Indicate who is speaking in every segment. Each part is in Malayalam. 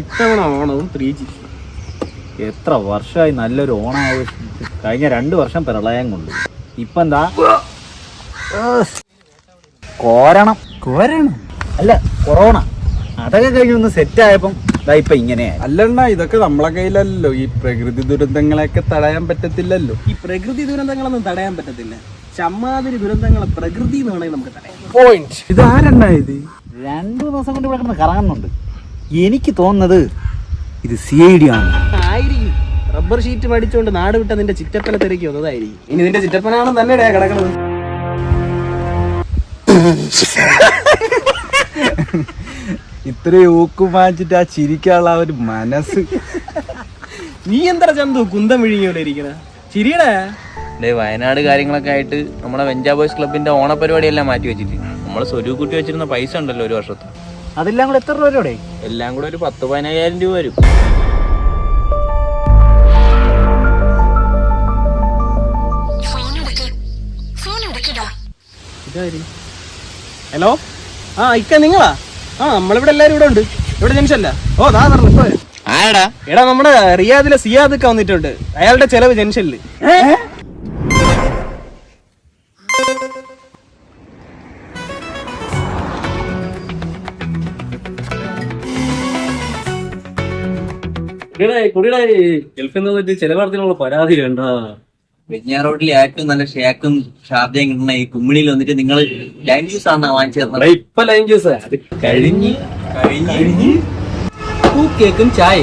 Speaker 1: ഇത്തവണ ഓണവും ത്രീ ജി.
Speaker 2: എത്ര വർഷമായി നല്ലൊരു ഓണം ആഘോഷിച്ചിട്ട് കഴിഞ്ഞ രണ്ട് വർഷം പ്രളയം കൊണ്ട്. ഇപ്പൊ എന്താ കോരണം. കോരണം? അല്ല കൊറോണ. അതൊക്കെ കഴിഞ്ഞൊന്ന് സെറ്റ് ആയപ്പം ഇതാ ഇപ്പൊ ഇങ്ങനെയായി.
Speaker 3: അല്ലണ്ണ ഇതൊക്കെ നമ്മളെ കയ്യിലല്ലോ ഈ പ്രകൃതി ദുരന്തങ്ങളെയൊക്കെ തടയാൻ പറ്റത്തില്ലല്ലോ.
Speaker 1: ഈ പ്രകൃതി ദുരന്തങ്ങളൊന്നും തടയാൻ പറ്റത്തില്ല. ചമ്മാതിരി ദുരന്തങ്ങളെ പ്രകൃതി എന്ന് വേണമെങ്കിൽ നമുക്ക് തടയാം.
Speaker 3: ഇത് ആരെണ്ണ ഇത്?
Speaker 2: രണ്ടു ദിവസം കൊണ്ട് ഇവിടെ കിടന്ന് കറങ്ങുന്നുണ്ട്. എനിക്ക് തോന്നുന്നത് ഇത് സി ഐ ഡി ആണ്.
Speaker 1: ആയിരിക്കും. റബ്ബർ ഷീറ്റ് പഠിച്ചുകൊണ്ട് നാട് വിട്ട നിന്റെ ചിറ്റപ്പന തിരക്കി വന്നതായിരിക്കും. ഇനി നിന്റെ ചിറ്റപ്പനാണെന്ന് തന്നെ കിടക്കണത്?
Speaker 3: ഇത്രയും ഊക്കു മാച്ചിട്ട് ആ ചിരിക്കാനുള്ള ആ ഒരു മനസ്സ്.
Speaker 1: നീ എന്താ ചന്തു കുന്തം വിഴുങ്ങിയോടെ ഇരിക്കണ? ചിരിയടേ.
Speaker 4: ഡേ വയനാട് കാര്യങ്ങളൊക്കെ ആയിട്ട് നമ്മളെ വെഞ്ചാ ബോയ്സ് ക്ലബിന്റെ ഓണപരിപാടിയെല്ലാം മാറ്റി വെച്ചിട്ട്. നമ്മൾ സ്വരൂപ് വെച്ചിരുന്ന പൈസ ഉണ്ടല്ലോ ഒരു വർഷത്തെ.
Speaker 2: അതെല്ലാം കൂടെ എത്ര രൂപ വരും
Speaker 4: എല്ലാം കൂടെ ഒരു പത്ത് പതിനയ്യായിരം രൂപ വരും.
Speaker 1: ഹലോ? ആ ഇക്ക നിങ്ങളാ? ആ നമ്മളിവിടെ എല്ലാരും ഇവിടെ ഉണ്ട്. ഇവിടെ ജെൻഷല്ല ഓ ദാ പറഞ്ഞു ഇപ്പൊ വരും. എടാ നമ്മുടെ റിയാദിലെ സിയാദ് ഒക്കെ വന്നിട്ടുണ്ട്. അയാളുടെ ചെലവ് ജംഗ്ഷനിൽ
Speaker 5: ഗൾഫിൽ നിന്ന് ചിലവാർത്തിനുള്ള പരാതി വേണ്ട
Speaker 4: വെഞ്ഞാ റോഡിലെ ഏറ്റവും നല്ല ഷേക്കും ഷാർജയും കിട്ടുന്ന ഈ കുമ്മിണിയിൽ വന്നിട്ട് നിങ്ങൾ ലൈൻ ജ്യൂസ് ആണ് വാങ്ങിച്ചത്?
Speaker 5: ഇപ്പൊ ലൈൻ ജ്യൂസ് അത് കഴിഞ്ഞ്
Speaker 4: കഴിഞ്ഞ്? കേക്കും ചായ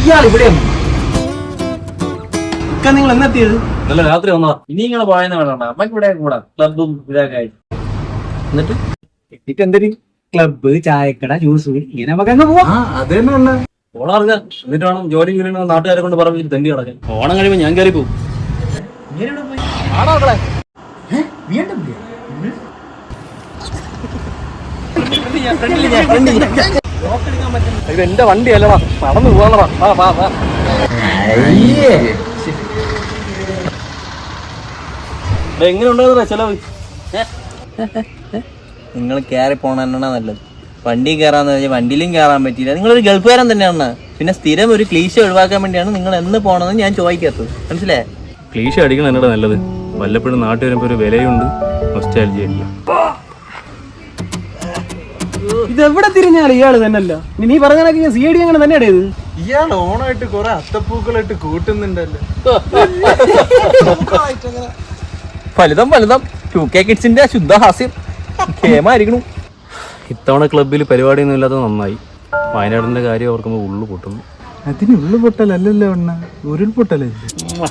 Speaker 1: ഇയാൾ ഇവിടെയാണ് ഇക്ക നിങ്ങൾ എന്നെത്തിയത്
Speaker 5: നല്ല രാത്രി വന്നാ ഇനി നിങ്ങളെ പോയെന്ന് വേണ്ട അമ്മയ്ക്ക് ഇവിടെ കൂടാ. ക്ലബും ഇതൊക്കെ ആയിട്ട്. എന്നിട്ട്?
Speaker 2: എന്നിട്ട് എന്തൊരു ക്ലബ്ബ് ചായക്കട ജ്യൂസ് ഇങ്ങനെ നമുക്ക് അങ്ങ് പോവാം.
Speaker 3: ആ അത് തന്നെ അണ്ണ
Speaker 5: ഓണം അറിഞ്ഞ എന്നിട്ട് വേണം ജോലി വീരണ നാട്ടുകാരെ കൊണ്ട് പറഞ്ഞു തെണ്ടി കിടക്കാൻ ഓണം കഴിയുമ്പോ ഞാൻ കയറി പോകും
Speaker 1: ഇത് എന്റെ വണ്ടി അല്ലടാ നടന്നു പോകാനടാ വാ വാ വാ.
Speaker 5: എങ്ങനെ ഉണ്ടാകുന്ന ചെലവ്?
Speaker 4: നിങ്ങൾ കയറി പോണെന്നാ നല്ലത്? വണ്ടി കയറാന്ന് വെച്ചാൽ വണ്ടിയിലും കയറാൻ പറ്റിയില്ല. നിങ്ങളൊരു ഗൾഫുകാരൻ തന്നെയാണ് പിന്നെ സ്ഥിരം ഒരു ക്ലീശ ഒഴിവാക്കാൻ വേണ്ടിയാണ് നിങ്ങൾ എന്ന് പോണെന്ന് ഞാൻ ചോദിക്കാത്തത്. മനസ്സിലായേ?
Speaker 5: ക്ലീശ അടിക്കണം എന്നോട് നല്ലത്. വല്ലപ്പോഴും നാട്ടിൽ വരുമ്പോ ഒരു വിലയുണ്ട്. ഇതെവിടെ അടിക്കും
Speaker 1: ഇത് എവിടെ തിരിഞ്ഞാലും ഇയാൾ തന്നെയല്ല. നീ പറഞ്ഞ കണക്ക് സി ഐ ഡി അങ്ങനെ തന്നെയാണ് ഇത്.
Speaker 3: ഇയാൾ ഓണായിട്ട് കുറെ അത്തപ്പൂക്കളായിട്ട് കൂട്ടുന്നുണ്ടല്ലോ.
Speaker 4: ഫലിതം ഫലിതം. ടു കെ കിഡ്സിന്റെ ശുദ്ധ ഹാസ്യം. കേമായിരിക്കണു.
Speaker 5: ഇത്തവണ ക്ലബിൽ പരിപാടിയൊന്നും ഇല്ലാതെ നന്നായി. വയനാടിന്റെ കാര്യം ഓർക്കുമ്പോൾ ഉള്ളു പൊട്ടുന്നു.
Speaker 3: അതിന് ഉള്ളു പൊട്ടലല്ലല്ലോ അണ്ണ. ഉരുൾപൊട്ടലല്ലേ?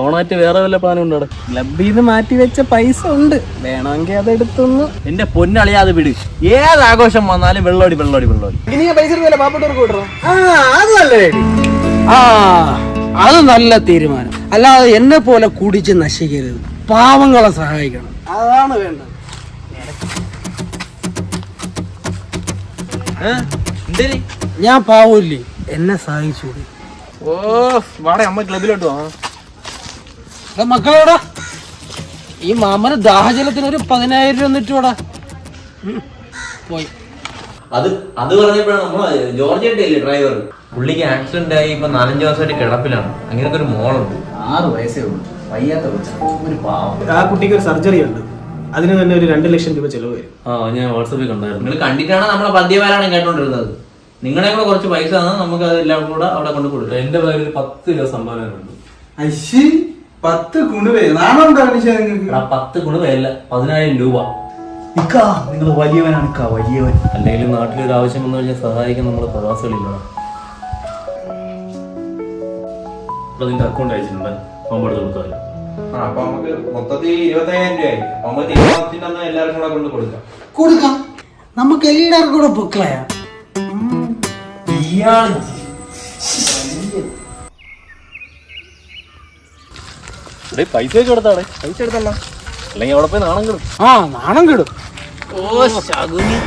Speaker 5: ഓണായിട്ട് വേറെ വല്ല പ്ലാനും ഉണ്ടോ
Speaker 1: ക്ലബിൽ നിന്ന് മാറ്റി വെച്ച പൈസ ഉണ്ട്. വേണമെങ്കിൽ അത് എടുത്തൊന്ന്.
Speaker 4: എന്റെ പൊന്നളിയാതെ വിട്. ഏത് ആഘോഷം വന്നാലും വെള്ളോടി വെള്ളോടി വെള്ളോടി.
Speaker 1: ഇനി ഞാൻ പൈസ വിടറോ
Speaker 6: ആ അത് നല്ല ഐഡിയ. ആ അത് നല്ല തീരുമാനം. അല്ലാതെ എന്നെ പോലെ കുടിച്ച് നശിക്കരുത്. പാവങ്ങളെ സഹായിക്കണം.
Speaker 1: അതാണ് വേണ്ടത്.
Speaker 6: ഞാൻ പാവമില്ലേ എന്നെ സഹായിച്ചു.
Speaker 1: ഓ വാടേ അമ്മ ക്ലബിലോട്ട് വാ.
Speaker 6: മക്കളോടാ. ഈ മാമന് ദാഹജലത്തിന് ഒരു പതിനായിരം രൂപ എന്നിട്ടോടാ പോയി.
Speaker 4: അത് അത് പറഞ്ഞപ്പോഴാണ് നമ്മൾ ജോർജ് ഏട്ടല്ലേ ഡ്രൈവർ പുള്ളിക്ക് ആക്സിഡന്റ് ആയി ഇപ്പൊ നാലഞ്ച് ദിവസമായിട്ട് കിടപ്പിലാണ്. അങ്ങനത്തെ ഒരു മോളുണ്ട്.
Speaker 2: ആറ് വയസ്സേ ഉള്ളൂ. വയ്യാത്ത. ഒരു പാവം.
Speaker 1: ആ കുട്ടിക്ക് ഒരു സർജറി ഉണ്ട്. അതിന് തന്നെ ഒരു രണ്ട് ലക്ഷം രൂപ ചെലവ് വരും.
Speaker 5: ആ ഞാൻ വാട്സപ്പിൽ കണ്ടായിരുന്നു.
Speaker 4: നിങ്ങൾ കണ്ടിട്ടാണ് നമ്മളെ പദ്യപാരാണ് കേട്ടോണ്ടിരുന്നത്. നിങ്ങളെ കൂടെ കുറച്ച് പൈസ തന്നാൽ നമുക്ക് അതെല്ലാം കൂടെ അവിടെ കൊണ്ട് കൊടുക്കാം.
Speaker 5: എന്റെ പേരിൽ ഒരു പത്ത് രൂപ സംഭാവന ഉണ്ട്.
Speaker 3: അശ്ശി പത്ത് കുണുവേ നാണുണ്ടോ മനുഷ്യ നിങ്ങൾക്ക്?
Speaker 5: എടാ, പത്ത് ഗുണമല്ല പതിനായിരം രൂപ.
Speaker 2: ഇക്കാ നിങ്ങൾ വലിയവനാണ് ഇക്കാ വലിയവൻ.
Speaker 5: അല്ലെങ്കിൽ നാട്ടിൽ ഒരു ആവശ്യം വന്നു കഴിഞ്ഞാൽ സഹായിക്കാൻ നമ്മൾ പ്രവാസികളില്ല. നിന്റെ അക്കൗണ്ട് അയച്ചിട്ടുണ്ട് പോകുമ്പോൾ കൊടുത്താൽ
Speaker 4: ആ അപ്പൊ നമുക്ക് മൊത്തത്തിൽ ഇരുപത്തയ്യായിരം രൂപയായി. അപ്പൊ നമുക്ക് തീരുമാനത്തിന്റെ അന്ന് എല്ലാവർക്കും കൂടെ കൊണ്ട് കൊടുക്കാം.
Speaker 6: കൊടുക്കാം. നമുക്ക് എല്ലാവർക്കും കൂടെ പൊക്കളയാ
Speaker 5: പൈസ വെച്ച് പൈസ എടുത്തല്ല. അല്ലെങ്കിൽ അവിടെ പോയി നാണം കിടും.
Speaker 6: ആ നാണം കിടും.
Speaker 4: ഓ ശകുനി.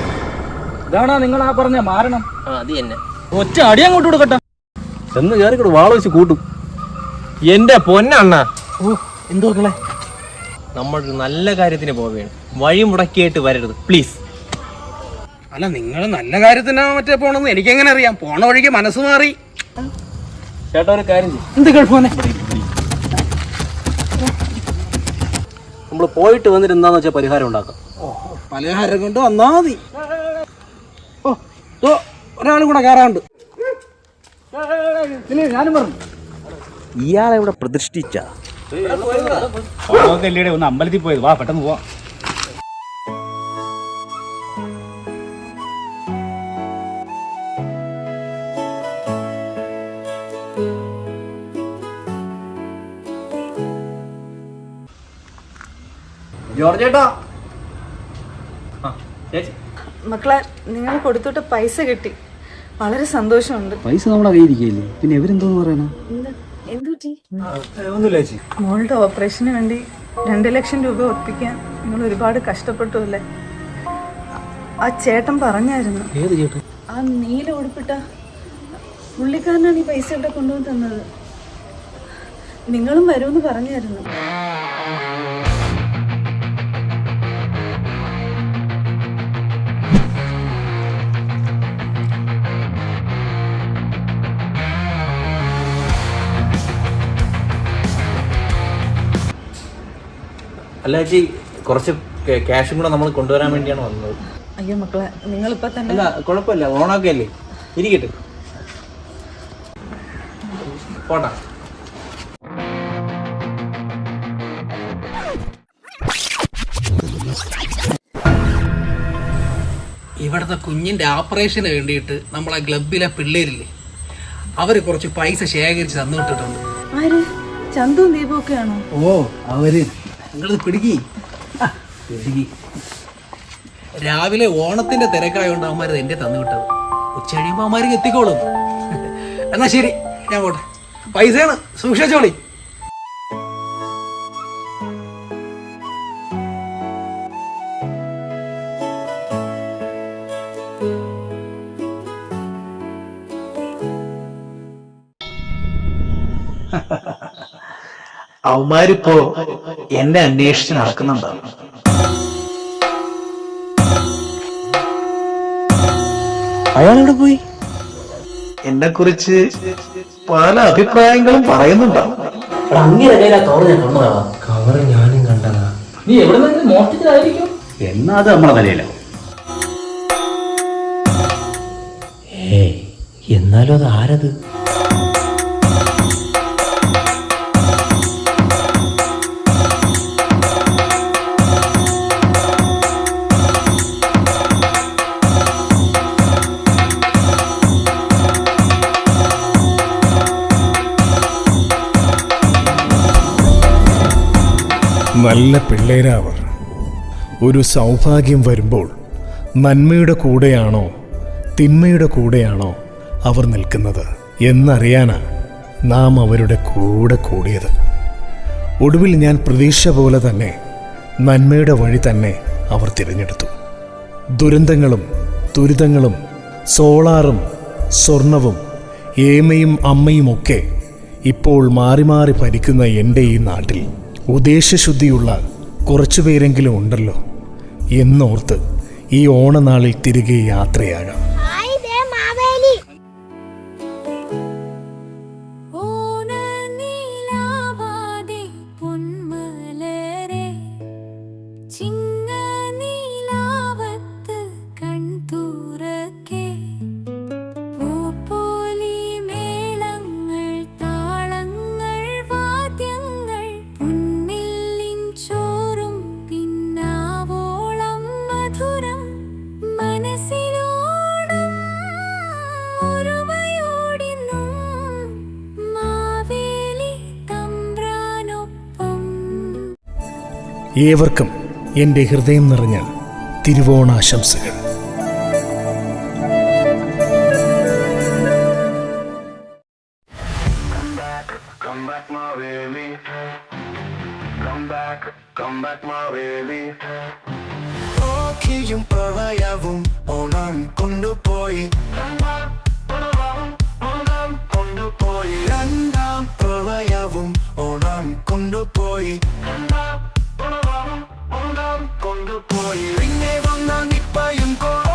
Speaker 2: ഇതാണോ നിങ്ങൾ ആ പറഞ്ഞ മാരണം?
Speaker 4: ആ അത് തന്നെ.
Speaker 1: ഒറ്റ അടി അങ്ങോട്ട് കൊടുക്കട്ടെ.
Speaker 5: എന്ന് കയറി വാള വെച്ച് കൂട്ടും.
Speaker 1: എന്റെ പൊന്നണ്ണ.
Speaker 6: ഓ എന്തോ മക്കളെ
Speaker 4: നമ്മൾ നല്ല കാര്യത്തിന് പോവുകയാണ്. വഴി മുടക്കിയിട്ട് വരരുത്. പ്ലീസ്
Speaker 6: അല്ല നിങ്ങൾ നല്ല കാര്യത്തിനാ മറ്റേ പോണെന്ന് എനിക്കെങ്ങനെ അറിയാം? പോണ വഴിക്ക് മനസ്സ് മാറി.
Speaker 1: ചേട്ടാ ഒരു കാര്യം ചെയ്യും.
Speaker 6: എന്ത് ഗൾഫോനെ
Speaker 1: നമ്മൾ പോയിട്ട് വന്നിട്ട് എന്താന്ന് വെച്ചാൽ പരിഹാരം ഉണ്ടാക്കാം.
Speaker 6: പലഹാരം കൊണ്ട് വന്നാ മതി. ഓ ഒരാൾ ഒരാളും കൂടെ കയറാണ്ട് ഞാനും പറഞ്ഞു.
Speaker 2: ഇയാളെ ഇവിടെ പ്രതിഷ്ഠിച്ച? ഒന്ന് അമ്പലത്തിൽ പോയത്. വാ പെട്ടെന്ന് പോവാ.
Speaker 4: ജോർജ് ചേട്ടാ. ആ ചേച്ചി.
Speaker 7: മക്കളെ നിങ്ങൾ കൊടുത്തോട്ട് പൈസ കിട്ടി. വളരെ സന്തോഷമുണ്ട്.
Speaker 2: പൈസ നമ്മുടെ കയ്യിരിക്കില്ലേ പിന്നെ ഇവരെന്തോന്ന് പറയണ? ഒന്നുമില്ല
Speaker 7: മോളുടെ ഓപ്പറേഷന് വേണ്ടി രണ്ട് ലക്ഷം രൂപ ഒപ്പിക്കാൻ നിങ്ങൾ ഒരുപാട് കഷ്ടപ്പെട്ടു അല്ലേ ആ ചേട്ടൻ പറഞ്ഞായിരുന്നു. ആ നീല ഉടുപ്പിട്ട പുള്ളിക്കാരനാണ് ഈ പൈസ ഇവിടെ കൊണ്ടുവന്ന് തന്നത്. നിങ്ങളും വരുമെന്ന് പറഞ്ഞായിരുന്നു.
Speaker 4: അല്ല ചേച്ചി കുറച്ച് ക്യാഷും കൂടെ നമ്മൾ കൊണ്ടുവരാൻ വേണ്ടിയാണ് വന്നത്.
Speaker 7: അയ്യോ മക്കളെ നിങ്ങളിപ്പോ തന്നെ
Speaker 4: അല്ല കുഴപ്പമില്ല ഓണൊക്കെ അല്ലേ? ഇരിക്കട്ടെ. പോട്ടാ.
Speaker 6: ഇവിടുത്തെ കുഞ്ഞിന്റെ ഓപ്പറേഷന് വേണ്ടിയിട്ട് നമ്മളെ ക്ലബിലെ പിള്ളേരില്ലേ അവർ കുറച്ച് പൈസ ശേഖരിച്ച് തന്നു വിട്ടിട്ടുണ്ട് ഓ അവർ. നിങ്ങളിത് പിടിക്കി. പിടിക്കി രാവിലെ ഓണത്തിന്റെ തിരക്കായോണ്ട് അവന്മാരത് എന്റെ തന്നു വിട്ടത്. ഉച്ച കഴിയുമ്പോ അവന്മാർക്ക് എത്തിക്കോളും. എന്നാ ശരി ഞാൻ പോട്ടെ. പൈസയാണ് സൂക്ഷിച്ചോളി
Speaker 2: അവന്മാരിപ്പോ എന്നെ അന്വേഷിച്ച് നടക്കുന്നുണ്ടാവും അയാളെവിടെ പോയി? എന്നെ കുറിച്ച് പല അഭിപ്രായങ്ങളും പറയുന്നുണ്ടാവും
Speaker 5: നീ എവിടെ നിന്ന് മോഷ്ടിച്ചതായിരിക്കും?
Speaker 2: എന്നാ അത് നമ്മളെ നിലയിലാവും
Speaker 4: എന്നാലും അത് ആരത്?
Speaker 8: നല്ല പിള്ളേരാവർ. ഒരു സൗഭാഗ്യം വരുമ്പോൾ നന്മയുടെ കൂടെയാണോ തിന്മയുടെ കൂടെയാണോ അവർ നിൽക്കുന്നത് എന്നറിയാനാ നാം അവരുടെ കൂടെ കൂടിയത്. ഒടുവിൽ ഞാൻ പ്രതീക്ഷ പോലെ തന്നെ നന്മയുടെ വഴി തന്നെ അവർ തിരഞ്ഞെടുത്തു. ദുരന്തങ്ങളും ദുരിതങ്ങളും സോളാറും സ്വർണവും ഏമയും അമ്മയുമൊക്കെ ഇപ്പോൾ മാറി മാറി ഭരിക്കുന്ന എന്റെ ഈ നാട്ടിൽ. ഉദ്ദേശശുദ്ധിയുള്ള കുറച്ചു പേരെങ്കിലും ഉണ്ടല്ലോ എന്നോർത്ത് ഈ ഓണനാളിൽ തിരികെ യാത്രയാകാം. ഏവർക്കും എന്റെ ഹൃദയം നിറഞ്ഞ തിരുവോണാശംസകൾ.
Speaker 9: ഓക്കിയും പ്രളയവും ഓണം കൊണ്ടുപോയി. കൊണ്ടുപോയി. രണ്ടാം പ്രളയവും ഓണം കൊണ്ടുപോയി. ഉണവാറും കൊണ്ടുപോയി. പിന്നെ വന്ന നിപ്പയും കോള